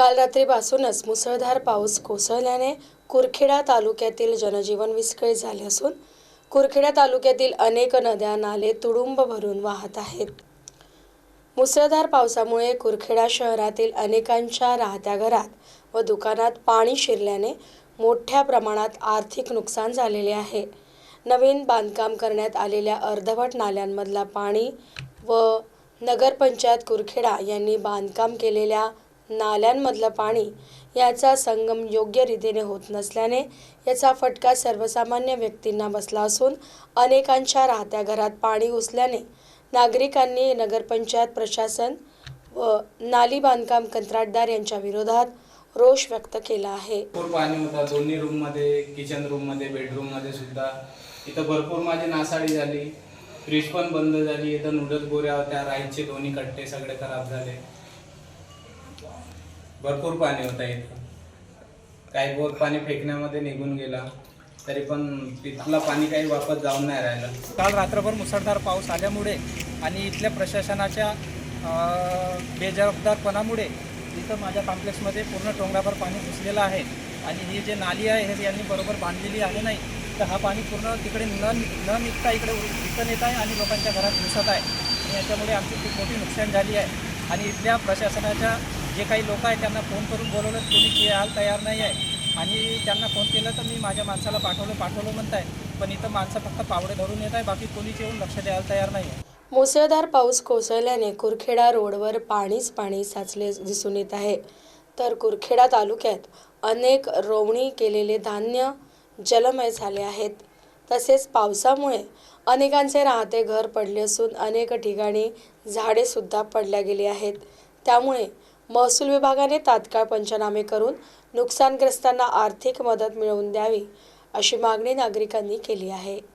काल रात्रीपासूनच मुसळधार पाऊस कोसळल्याने कुरखेडा तालुक्यातील जनजीवन विस्कळीत झाले असून कुरखेडा तालुक्यातील अनेक नद्या नाले तुडुंब भरून वाहत आहेत. मुसळधार पावसामुळे कुरखेडा शहरातील अनेकांच्या राहत्या घरात व दुकानात पाणी शिरल्याने मोठ्या प्रमाणात आर्थिक नुकसान झालेले आहे. नवीन बांधकाम करण्यात आलेल्या अर्धवट नाल्यांमधला पाणी व नगरपंचायत कुरखेडा यांनी बांधकाम केलेल्या नाल्यांमधलं पाणी याचा संगम योग्य रीतीने होत नसल्याने याचा फटका सर्वसामान्य व्यक्तींना बसला असून अनेकांच्या राहत्या घरात पाणी घुसल्याने नागरिकांनी नगरपंचायत प्रशासन व नाली बांधकाम कंत्राटदार यांच्या विरोधात रोष व्यक्त केला आहे. भरपूर पाणी होता. दोन्ही रूममध्ये किचन रूममध्ये बेडरूममध्ये सुद्धा. इथं भरपूर माझी नासाडी झाली. फ्रीज पण बंद झाली. इथं नूडल्स गोऱ्या होत्या. राईसचे दोन्ही कट्टे सगळे खराब झाले. भरपूर पाणी होतं इथं. काही बोर पाणी फेकण्यामध्ये निघून गेला. तरी पण तिथला पाणी काही वापस जाऊन नाही राहिलं. काल रात्रभर मुसळधार पाऊस आल्यामुळे आणि इथल्या प्रशासनाच्या बेजबाबदारपणामुळे इथं माझ्या कॉम्प्लेक्समध्ये पूर्ण टोंगराभर पाणी घुसलेलं आहे. आणि ही जे नाली आहे हे यांनी बरोबर बांधलेली आहे नाही तर हा पाणी पूर्ण तिकडे न न निघता इकडे रिटर्न येत आहे आणि लोकांच्या घरात घुसत आहे. आणि याच्यामुळे आमची खूप मोठी नुकसान झाली आहे. आणि इथल्या प्रशासनाच्या जे काही लोक आहेत त्यांना फोन करून बोलवलं कोणी यायला तयार नाही आहे. आणि त्यांना फोन केला तर मी माझ्या माणसाला पाठवलं पाठवलं म्हणत आहे पण इथं माणसं फक्त पावडे धरून येत आहे बाकी कोणीच येऊन लक्ष द्यायला तयार नाही आहे. मुसळधार पाऊस कोसळल्याने कुरखेडा रोडवर पाणीच पाणी साचले दिसून येत आहे. तर कुरखेडा तालुक्यात अनेक रोवणी केलेले धान्य जलमय झाले आहेत. तसेच पावसामुळे अनेकांचे राहते घर पडले असून अनेक ठिकाणी झाडेसुद्धा पडल्या गेली आहेत. त्यामुळे महसूल विभागाने तात्काळ पंचनामे करून नुकसानग्रस्तांना आर्थिक मदत मिळवून द्यावी अशी मागणी नागरिकांनी केली आहे.